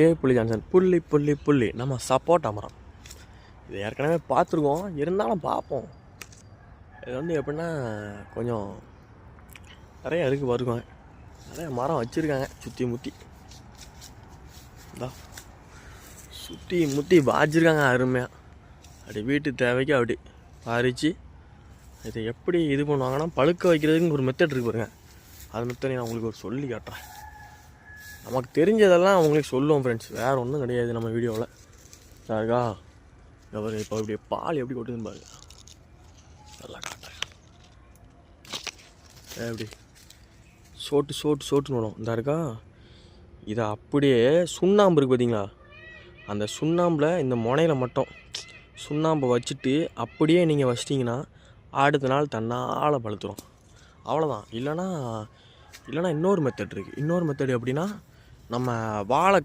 ஏ புள்ளி ஜான்சன் புள்ளி புள்ளி புள்ளி. நம்ம சப்போட்டா மரம் இது ஏற்கனவே பார்த்துருக்கோம். இருந்தாலும் பார்ப்போம். இது வந்து எப்படின்னா கொஞ்சம் நிறைய இருக்குது வருவாங்க நிறைய மரம் வச்சுருக்காங்க. சுற்றி முற்றி இதா சுற்றி முற்றி வாச்சிருக்காங்க அருமையாக அப்படி வீட்டு தேவைக்கு அப்படி பறித்து இதை எப்படி இது பண்ணுவாங்கன்னா பழுக்க வைக்கிறதுக்கு ஒரு மெத்தட் இருக்கு பாருங்க. அது மெத்தட் நான் உங்களுக்கு ஒரு சொல்லி காட்டுறேன். நமக்கு தெரிஞ்சதெல்லாம் அவங்களுக்கு சொல்லுவோம் ஃப்ரெண்ட்ஸ் வேறு ஒன்றும் கிடையாது நம்ம வீடியோவில் இருக்கா அவர் இப்போ இப்படி பால் எப்படி கொட்டுதுன்னு பாருங்க நல்லா காட்டுறேன் எப்படி? சோட்டு சோட்டு சோட்டுன்னு வரும். இந்த இருக்கா. இதை அப்படியே சுண்ணாம்பு இருக்குது பார்த்தீங்களா அந்த சுண்ணாம்பில் இந்த முனையில் மட்டும் சுண்ணாம்பை வச்சுட்டு அப்படியே நீங்கள் வச்சிட்டிங்கன்னா அடுத்த நாள் தன்னால் பழுத்துரும். அவ்வளோதான் இல்லைனா இல்லைனா இன்னொரு மெத்தட் இருக்குது இன்னொரு மெத்தட் எப்படின்னா நம்ம வாழை